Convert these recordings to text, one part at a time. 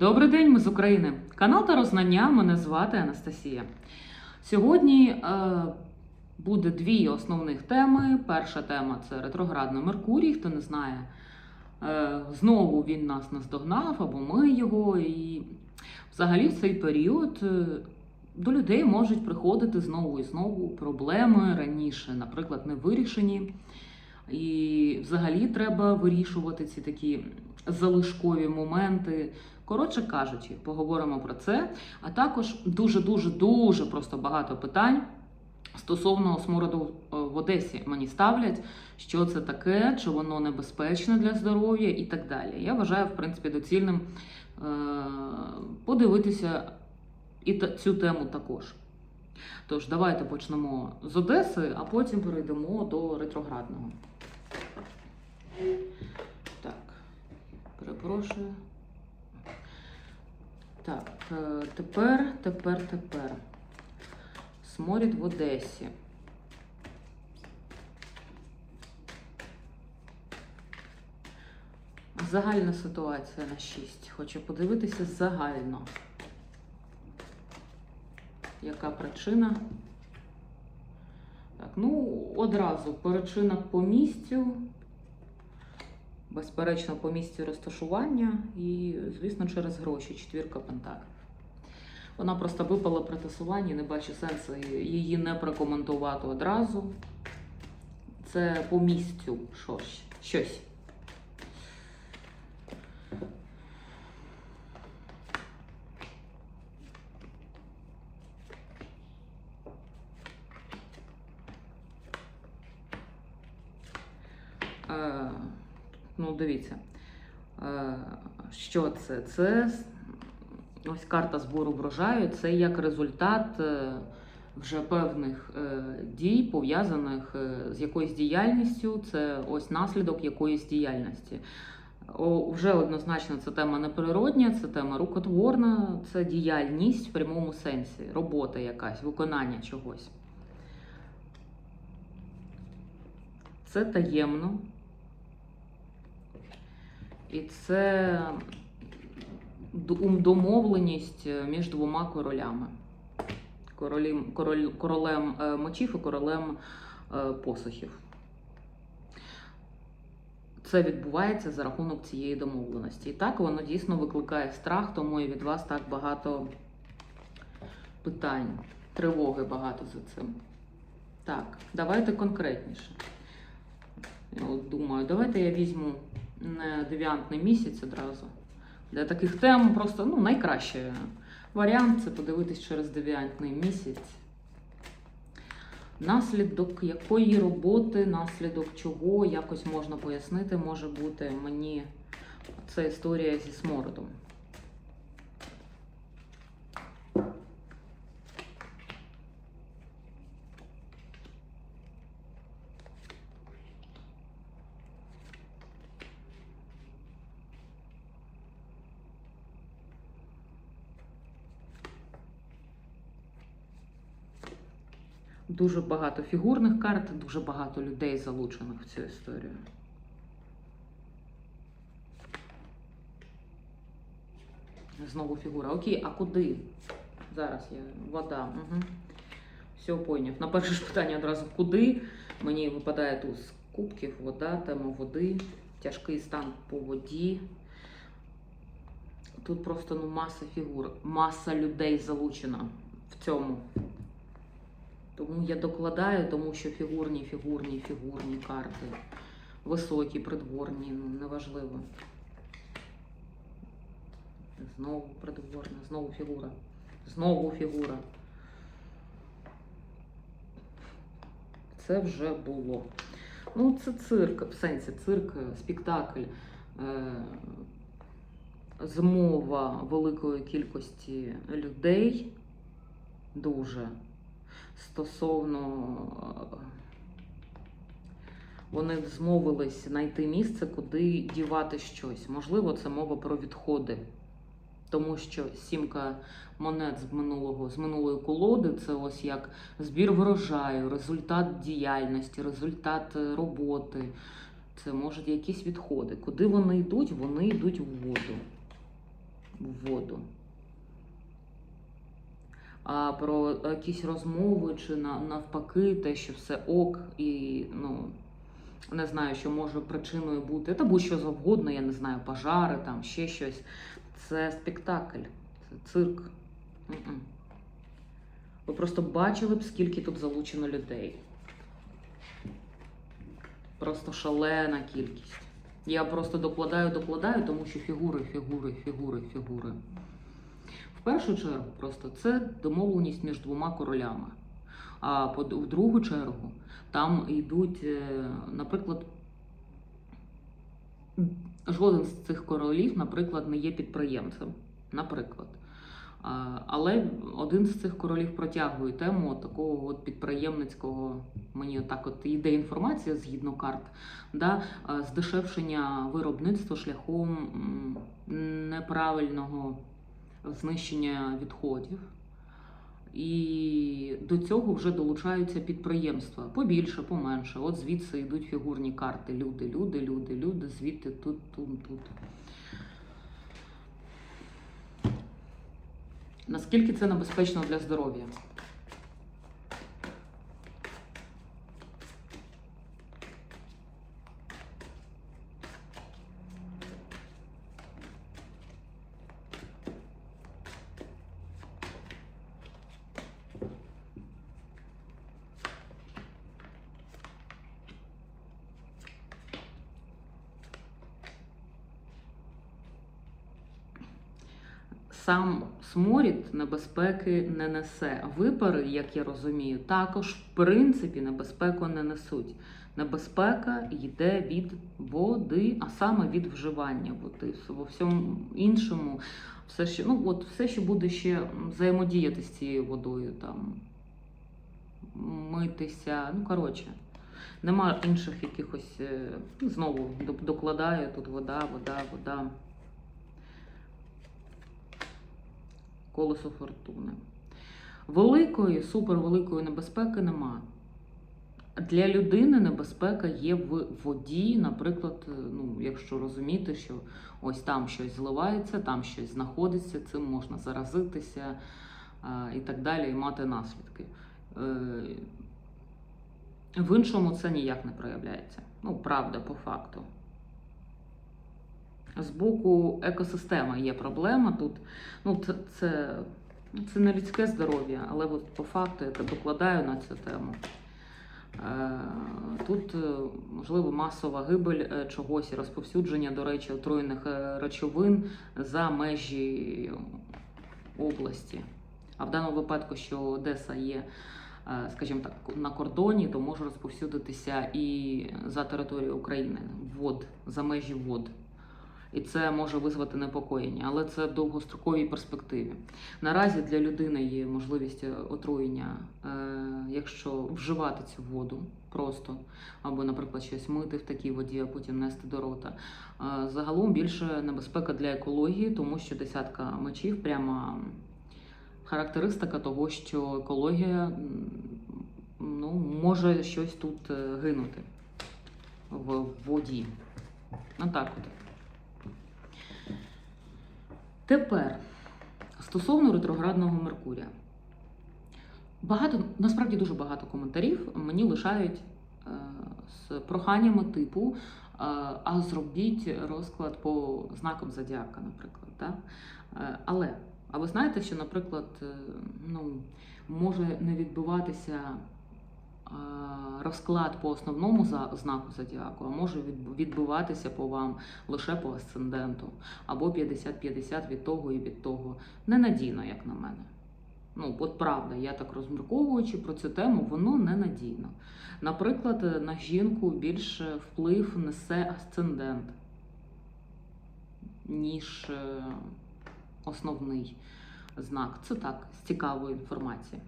Добрий день, ми з України. Канал та Рознання. Мене звати Анастасія. Сьогодні е, буде дві основних теми. Перша тема це ретроградний Меркурій. Хто не знає, е, знову він нас наздогнав або ми його. І взагалі в цей період е, до людей можуть приходити знову і знову проблеми раніше, наприклад, не вирішені. І взагалі треба вирішувати ці такі залишкові моменти. Коротше кажучи, поговоримо про це. А також дуже дуже дуже просто багато питань стосовно смороду е, в Одесі мені ставлять, що це таке, чи воно небезпечне для здоров'я і так далі. Я вважаю, в принципі, доцільним е, подивитися і цю тему також. Тож, давайте почнемо з Одеси, а потім перейдемо до ретроградного. Перепрошую. Так, е, тепер, тепер, тепер. Сморід в Одесі. Загальна ситуація на 6. Хочу подивитися загально. Яка причина? Так, ну, одразу причина по місцю. Безперечно, по місцю розташування і, звісно, через гроші. Четвірка пентаклів. Вона просто випала при тасуванні, не бачу сенсу її не прокоментувати одразу. Це по місцю щось. щось. Ну, дивіться, е, що це? Це ось карта збору врожаю, це як результат е, вже певних е, дій, пов'язаних з якоюсь діяльністю, це ось наслідок якоїсь діяльності. О, вже однозначно це тема неприродня, це тема рукотворна, це діяльність в прямому сенсі, робота якась, виконання чогось. Це таємно. І це домовленість е, між двома королями. Королем, король, королем е, мечів і королем е, посохів. Це відбувається за рахунок цієї домовленості. І так воно дійсно викликає страх, тому і від вас так багато питань, тривоги багато за цим. Так, давайте конкретніше. Я от думаю, давайте я візьму не девіантний місяць одразу. Для таких тем просто ну, найкращий варіант це подивитись через девіантний місяць. Наслідок якої роботи, наслідок чого, якось можна пояснити, може бути мені ця історія зі смородом. Дуже багато фігурних карт, дуже багато людей залучених в цю історію. Знову фігура. Окей, а куди? Зараз я. Вода. Угу. Все поняв. На перше ж питання одразу куди. Мені випадає туз кубків, вода, тема води, тяжкий стан по воді. Тут просто ну, маса фігур, маса людей залучена в цьому. Тому я докладаю, тому що фігурні, фігурні, фігурні карти. Високі, придворні, неважливо. Знову придворна, знову фігура. Знову фігура. Це вже було. Ну, це цирк, в сенсі цирк, спектакль, е, змова великої кількості людей. Дуже стосовно е, вони змовились знайти місце, куди дівати щось. Можливо, це мова про відходи. Тому що сімка монет з минулого з минулої колоди це ось як збір врожаю, результат діяльності, результат е, роботи. Це можуть якісь відходи. Куди вони йдуть? Вони йдуть в воду. В воду. Про якісь розмови чи навпаки, те, що все ок, і ну не знаю, що може причиною бути. Та будь-що завгодно, я не знаю, пожари, там ще щось. Це спектакль, це цирк. Ви просто бачили б, скільки тут залучено людей. Просто шалена кількість. Я просто докладаю, докладаю, тому що фігури, фігури, фігури, фігури. В першу чергу, просто це домовленість між двома королями. А в другу чергу там йдуть, е, наприклад, жоден з цих королів, наприклад, не є підприємцем. Наприклад. Але один з цих королів протягує тему от такого от підприємницького, мені так от йде інформація згідно карт, да, здешевшення виробництва шляхом неправильного знищення відходів. І до цього вже долучаються підприємства побільше, поменше. От звідси йдуть фігурні карти. Люди, люди, люди, люди, звідти тут, тут, тут. Наскільки це небезпечно для здоров'я? Сам сморід небезпеки не несе. Випари, як я розумію, також в принципі небезпеку не несуть. Небезпека йде від води, а саме від вживання води. Во всьому іншому, все, що, ну, от, все, що буде ще взаємодіяти з цією водою, там, митися, ну коротше. Нема інших якихось, е, знову до- докладаю тут вода, вода, вода. Колесо фортуни. Великої, супервеликої небезпеки нема. Для людини небезпека є в воді, наприклад, ну, якщо розуміти, що ось там щось зливається, там щось знаходиться, цим можна заразитися а, і так далі, і мати наслідки. Е, В іншому це ніяк не проявляється. Ну, правда, по факту. З боку екосистеми є проблема тут. Ну, це, це, це не людське здоров'я, але от по факту я докладаю на цю тему. Е, Тут, е, можливо, масова гибель е, чогось розповсюдження, до речі, отруєних речовин за межі області. А в даному випадку, що Одеса є, скажімо так, на кордоні, то може розповсюдитися і за територію України вод, за межі вод. І це може визвати непокоєння, але це в довгостроковій перспективі. Наразі для людини є можливість отруєння, е, якщо вживати цю воду просто, або, наприклад, щось мити в такій воді, а потім нести до рота. Е, Загалом більше небезпека для екології, тому що десятка мечів прямо характеристика того, що екологія ну, може щось тут е, гинути в воді. Ну так от. Тепер стосовно ретроградного Меркурія. Багато, насправді дуже багато коментарів мені лишають е, з проханнями типу, е, а зробіть розклад по знакам зодіака, наприклад. Да? Е, але, а ви знаєте, що, наприклад, е, ну, може не відбуватися розклад по основному знаку зодіаку, може відбуватися по вам лише по асценденту, або 50-50 від того і від того. Ненадійно, як на мене. Ну, от правда, я так розмірковуючи про цю тему, воно ненадійно. Наприклад, е, на жінку більше вплив несе асцендент, ніж е, основний знак. Це так, з цікавої інформації.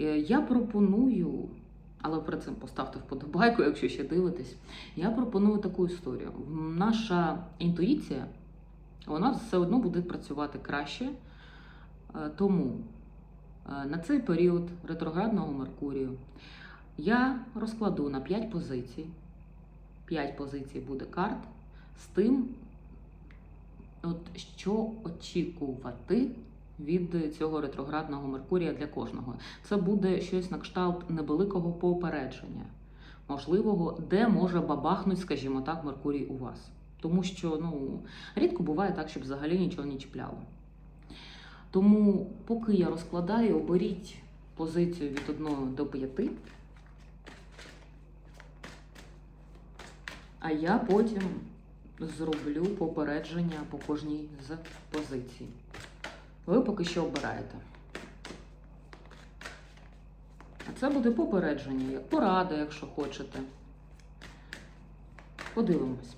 Е, Я пропоную, але перед цим поставте вподобайку, якщо ще дивитесь. Я пропоную таку історію. Наша інтуїція, вона все одно буде працювати краще. Е, Тому е, на цей період ретроградного Меркурію я розкладу на 5 позицій. 5 позицій буде карт з тим, От що очікувати від цього ретроградного Меркурія для кожного? Це буде щось на кшталт невеликого попередження, можливого, де може бабахнуть, скажімо так, Меркурій у вас. Тому що ну, рідко буває так, щоб взагалі нічого не чіпляло. Тому, поки я розкладаю, оберіть позицію від 1 до 5. А я потім зроблю попередження по кожній з позицій. Ви поки що обираєте. А це буде попередження, як порада, якщо хочете. Подивимось.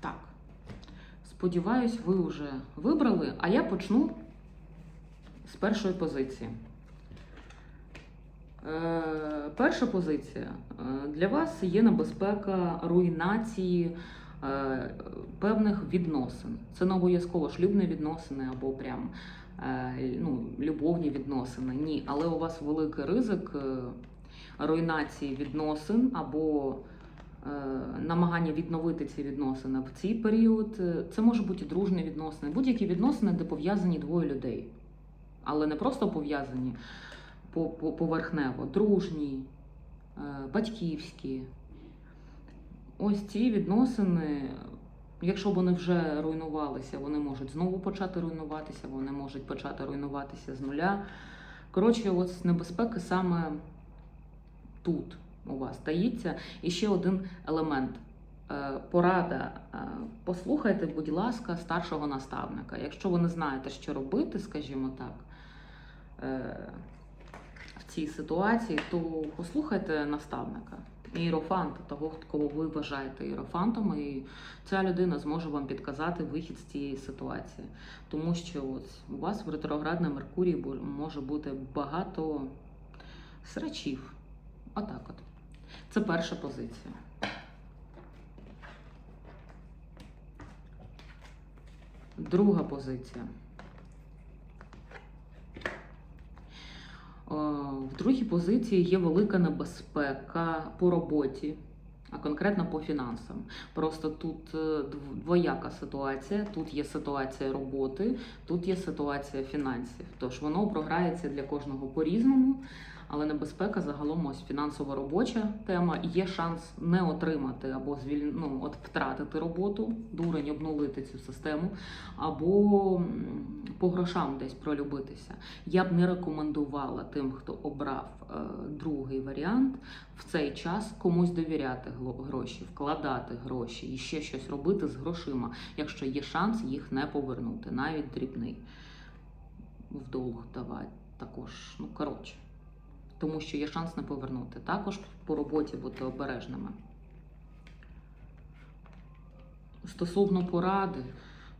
Так. Сподіваюсь, ви вже вибрали, а я почну з першої позиції. Е, перша позиція. Е, Для вас є небезпека руйнації е, певних відносин. Це не обов'язково шлюбні відносини або прям ну, любовні відносини. Ні, але у вас великий ризик руйнації відносин або намагання відновити ці відносини в цей період. Е, Це може бути дружні відносини, будь-які відносини, де пов'язані двоє людей. Але не просто пов'язані по- по- поверхнево, дружні, е, батьківські. Ось ці відносини, якщо вони вже руйнувалися, вони можуть знову почати руйнуватися, вони можуть почати руйнуватися з нуля. Коротше, ось небезпеки саме тут у вас таїться. І ще один елемент. Е, Порада. Е, Послухайте, будь ласка, старшого наставника. Якщо ви не знаєте, що робити, скажімо так, е, в цій ситуації, то послухайте наставника, іерофанта, того, кого ви вважаєте іерофантом, і ця людина зможе вам підказати вихід з цієї ситуації. Тому що ось у вас в ретроградний Меркурій може бути багато срачів. Отак от. Це перша позиція. Друга позиція. Е, В другій позиції є велика небезпека по роботі, а конкретно по фінансам. Просто тут е, двояка ситуація. Тут є ситуація роботи, тут є ситуація фінансів. Тож воно програється для кожного по-різному. Але небезпека загалом ось фінансово робоча тема. Є шанс не отримати або звіль... ну, от втратити роботу, дурень обнулити цю систему, або по грошам десь пролюбитися. Я б не рекомендувала тим, хто обрав е, другий варіант, в цей час комусь довіряти гроші, вкладати гроші і ще щось робити з грошима, якщо є шанс їх не повернути, навіть дрібний в давати також. Ну коротше, тому що є шанс не повернути. Також по роботі бути обережними. Стосовно поради,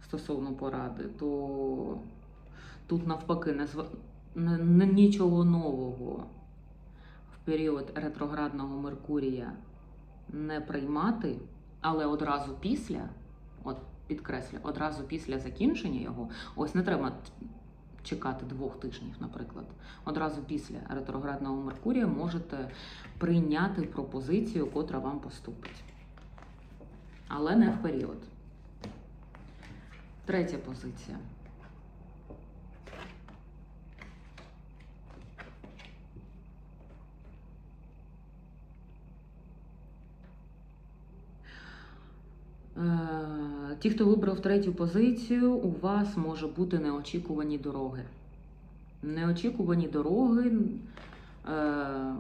стосовно поради, то тут навпаки не, зв... не, не нічого нового в період ретроградного Меркурія не приймати, але одразу після, от підкреслю, одразу після закінчення його, ось не треба чекати двох тижнів, наприклад. Одразу після ретроградного Меркурія можете прийняти пропозицію, котра вам поступить. Але не в період. Третя позиція. Е, Ті, хто вибрав третю позицію, у вас може бути неочікувані дороги. Неочікувані дороги, е,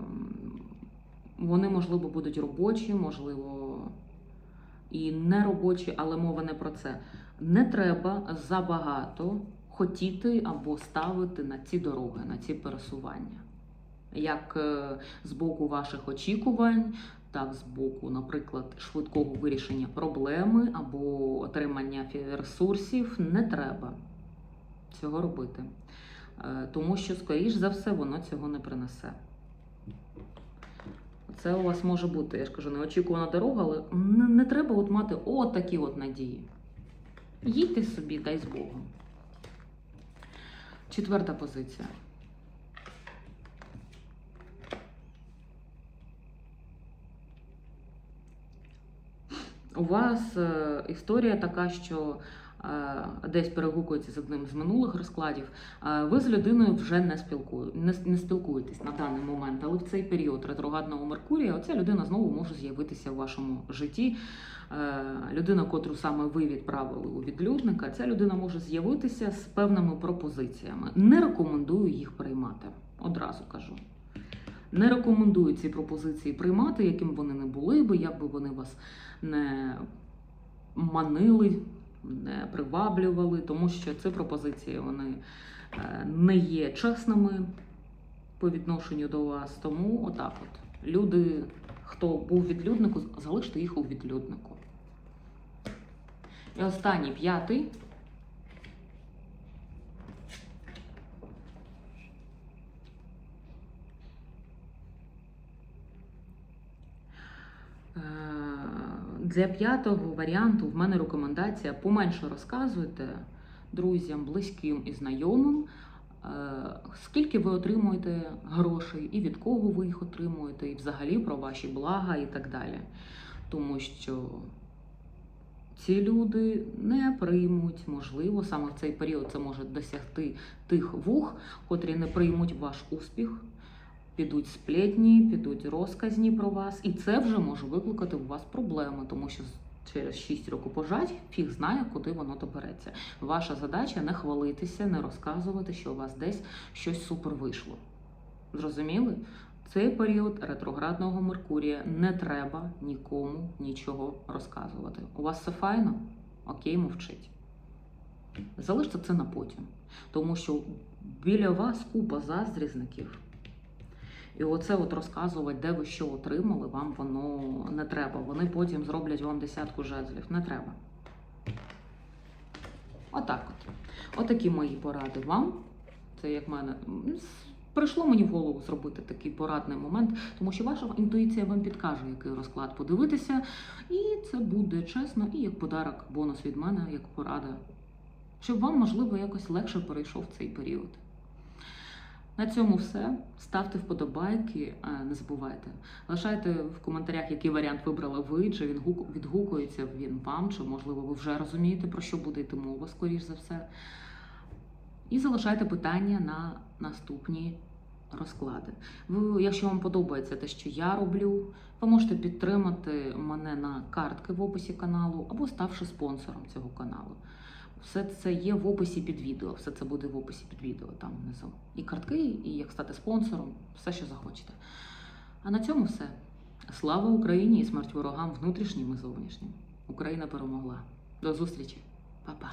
вони, можливо, будуть робочі, можливо, і не робочі, але мова не про це. Не треба забагато хотіти або ставити на ці дороги, на ці пересування. Як е, з боку ваших очікувань, так з боку, наприклад, швидкого вирішення проблеми або отримання ресурсів, не треба цього робити. Е, Тому що, скоріш за все, воно цього не принесе. Це у вас може бути, я ж кажу, неочікувана дорога, але не, не треба от мати от такі от надії. Їдьте собі, дай з Богом. Четверта позиція. У вас е, історія така, що е, десь перегукується з одним з минулих розкладів. Е, ви з людиною вже не, спілкую, не, не спілкуєтесь на даний момент, але в цей період ретроградного Меркурія оця людина знову може з'явитися в вашому житті. Людина, котру саме ви відправили у відлюдника, ця людина може з'явитися з певними пропозиціями. Не рекомендую їх приймати. Одразу кажу. Не рекомендую ці пропозиції приймати, яким вони не були би, як би вони вас не манили, не приваблювали, тому що ці пропозиції вони е, не є чесними по відношенню до вас. Тому отак от. Люди, хто був відлюднику, залиште їх у відлюднику. І останній п'ятий. Для п'ятого варіанту в мене рекомендація поменше розказуйте друзям, близьким і знайомим, е, скільки ви отримуєте грошей, і від кого ви їх отримуєте, і взагалі про ваші блага і так далі. Тому що ці люди не приймуть, можливо, саме в цей період це може досягти тих вух, котрі не приймуть ваш успіх, підуть сплетні, підуть розказні про вас, і це вже може викликати у вас проблеми, тому що через 6 років пожать фіг знає, куди воно добереться. Ваша задача не хвалитися, не розказувати, що у вас десь щось супер вийшло. Зрозуміли? Цей період ретроградного Меркурія не треба нікому нічого розказувати. У вас все файно? Окей, мовчить. Залиште це на потім, тому що біля вас купа заздрізників. І оце от розказувати, де ви що отримали, вам воно не треба. Вони потім зроблять вам десятку жезлів. Не треба. Отак от. Отакі мої поради вам. Це як мене. Прийшло мені в голову зробити такий порадний момент, тому що ваша інтуїція вам підкаже, який розклад подивитися. І це буде чесно, і як подарок, бонус від мене, як порада, щоб вам, можливо, якось легше перейшов цей період. На цьому все. Ставте вподобайки, е, не забувайте. Лишайте в коментарях, який варіант вибрали ви, чи він відгукується він вам, чи можливо ви вже розумієте, про що буде йти мова, скоріш за все. І залишайте питання на наступні розклади. Ви, якщо вам подобається те, що я роблю, ви можете підтримати мене на картки в описі каналу або ставши спонсором цього каналу. Все це є в описі під відео. Все це буде в описі під відео там внизу. І картки, і як стати спонсором, все, що захочете. А на цьому все. Слава Україні і смерть ворогам внутрішнім і зовнішнім. Україна перемогла. До зустрічі, Па-па.